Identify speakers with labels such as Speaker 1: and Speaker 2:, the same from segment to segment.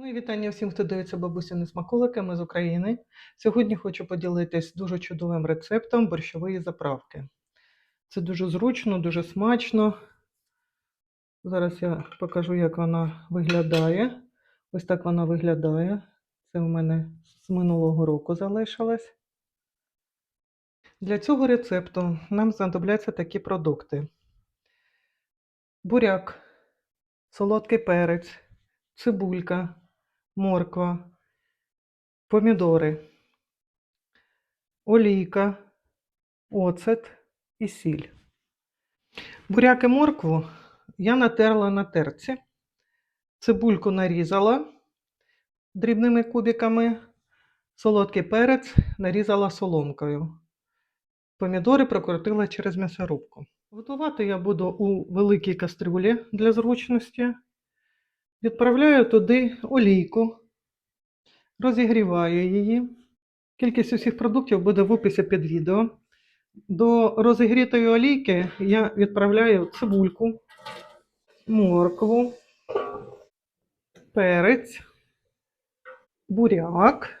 Speaker 1: Ну і вітання всім, хто дивиться бабусіни смаколики. Ми з України. Сьогодні хочу поділитись дуже чудовим рецептом борщової заправки. Це дуже зручно, дуже смачно. Зараз я покажу, як вона виглядає. Ось так вона виглядає. Це у мене з минулого року залишилось. Для цього рецепту нам знадобляться такі продукти: буряк, солодкий перець, цибулька, морква, помідори, олійка, оцет і сіль. Буряк моркву я натерла на терці, цибульку нарізала дрібними кубиками, солодкий перець нарізала соломкою. Помідори прокрутила через м'ясорубку. Готувати я буду у великій кастрюлі для зручності. Відправляю туди олійку, розігріваю її. Кількість усіх продуктів буде в описі під відео. До розігрітої олійки я відправляю цибульку, моркву, перець, буряк.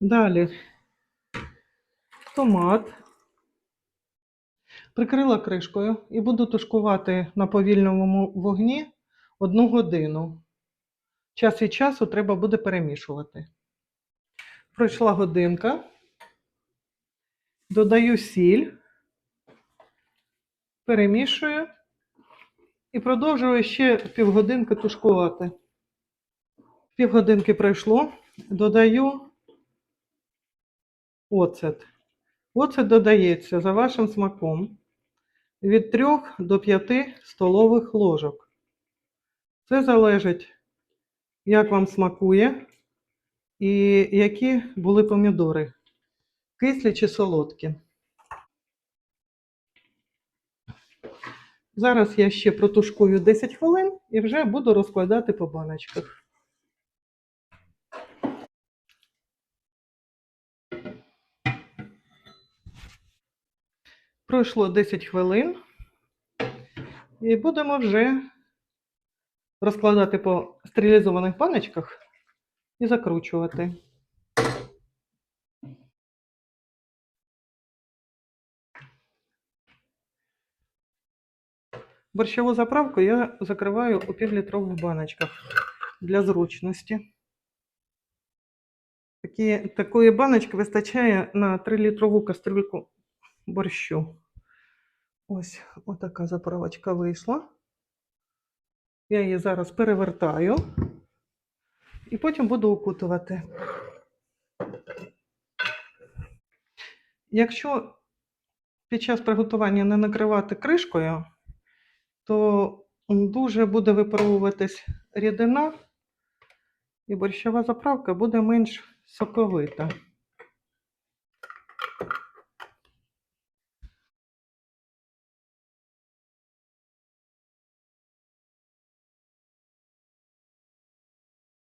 Speaker 1: Далі томат. Прикрила кришкою і буду тушкувати на повільному вогні одну годину. Час від часу треба буде перемішувати. Пройшла годинка. Додаю сіль, перемішую і продовжую ще півгодинки тушкувати. Півгодинки пройшло, додаю оцет. Оцет додається за вашим смаком від 3 до 5 столових ложок. Це залежить, як вам смакує і які були помідори, кислі чи солодкі. Зараз я ще протушкую 10 хвилин і вже буду розкладати по баночках. Пройшло 10 хвилин. І будемо вже розкладати по стерилізованих баночках і закручувати. Борщову заправку я закриваю у півлітрових баночках для зручності. Такі, такої баночки вистачає на 3-літрову кастрюльку борщу. Ось отака заправочка вийшла. Я її зараз перевертаю і потім буду укутувати. Якщо під час приготування не накривати кришкою, то дуже буде випаровуватись рідина, і борщова заправка буде менш соковита.